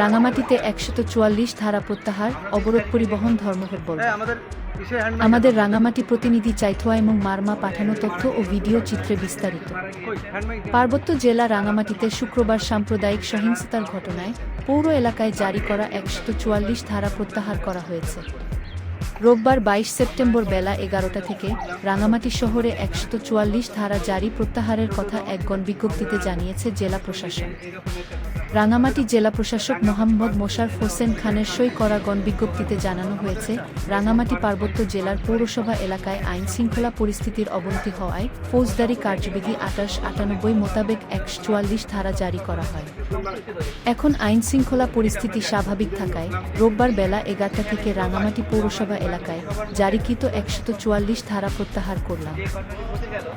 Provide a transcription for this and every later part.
রাঙামাটিতে একশত চুয়াল্লিশ ধারা প্রত্যাহার অবরোধ পরিবহন ধর্মঘট বল হ্যাঁ, আমাদের রাঙামাটি প্রতিনিধি চাইথোয়া এবং মারমা পাঠানো তথ্য ও ভিডিও চিত্রে বিস্তারিত। হ্যান্ড মাইক পার্বত্য জেলা রাঙামাটিতে শুক্রবার সাম্প্রদায়িক সহিংসতার ঘটনায় পৌর এলাকায় জারি করা একশত চুয়াল্লিশ ধারা প্রত্যাহার করা হয়েছে। রোববার বাইশ সেপ্টেম্বর বেলা এগারোটা থেকে রাঙামাটি শহরে একশত চুয়াল্লিশ ধারা জারি প্রত্যাহারের কথা এক গণবিজ্ঞপ্তিতে জানিয়েছে জেলা প্রশাসন। রাঙামাটি জেলা প্রশাসক মোহাম্মদ মোশারফ হোসেন খানের সই করা গণবিজ্ঞপ্তিতে জানানো হয়েছে, রাঙামাটি পার্বত্য জেলার পৌরসভা এলাকায় আইন শৃঙ্খলা পরিস্থিতির অবনতি হওয়ায় ফৌজদারি কার্যবিধি আঠাশ আটানব্বই মোতাবেক একশো চুয়াল্লিশ ধারা জারি করা হয়। এখন আইন শৃঙ্খলা পরিস্থিতি স্বাভাবিক থাকায় রোববার বেলা এগারোটা থেকে রাঙামাটি পৌরসভা এলাকায়। জারিকৃত একশত চুয়াল্লিশ ধারা প্রত্যাহার করলাম।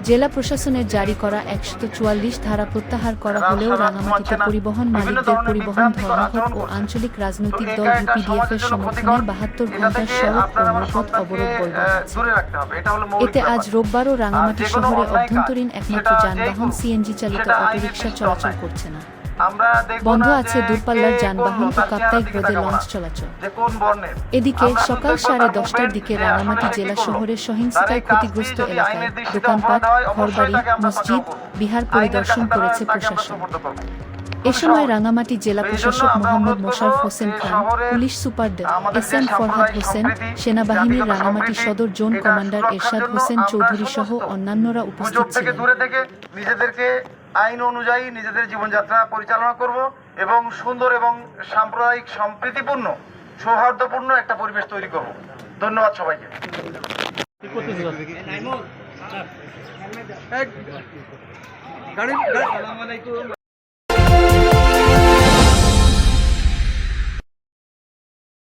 জেলা প্রশাসনের জারি করা একশত চুয়াল্লিশ ধারা প্রত্যাহার করা হলেও রাঙামাটিতে পরিবহন মালিকদের পরিবহন ধর্মঘট ও আঞ্চলিক রাজনৈতিক দল ইউপিডিএফ এর সমর্থনে বাহাত্তর ঘণ্টার সড়ক ও নৌপথ অবরোধ বলবৎ মৌলিক এতে আজ। রোববারও রাঙামাটি শহরে অভ্যন্তরীণ একমাত্র যানবাহন সিএনজি চালিত অটোরিকশা চলাচল করছে না। বন্ধ আছে দূরপাল্লার যানবাহন ও কাপ্তাই হ্রদে লঞ্চ চলাচল। এদিকে সকাল সাড়ে দশটার দিকে রাঙামাটি জেলা শহরের। সহিংসতায় ক্ষতিগ্রস্ত এলাকায় দোকানপাট ঘরবাড়ি মসজিদ বিহার পরিদর্শন করেছে প্রশাসন। এ সময় রাঙামাটি জেলা প্রশাসক Mohammad Mosharraf Hossain Khan police super S M Farhad Hossain সেনাবাহিনীর রাঙামাটি সদর জোন কমান্ডার এরশাদ হোসেন চৌধুরী সহ অন্যান্যরা উপস্থিত ছিলেন। আইন অনুযায়ী নিজেদের জীবনযাত্রা পরিচালনা করব এবং সুন্দর এবং সাম্প্রদায়িক সম্প্রীতিপূর্ণ, সৌহার্দ্যপূর্ণ একটা পরিবেশ তৈরি করব। ধন্যবাদ সবাইকে।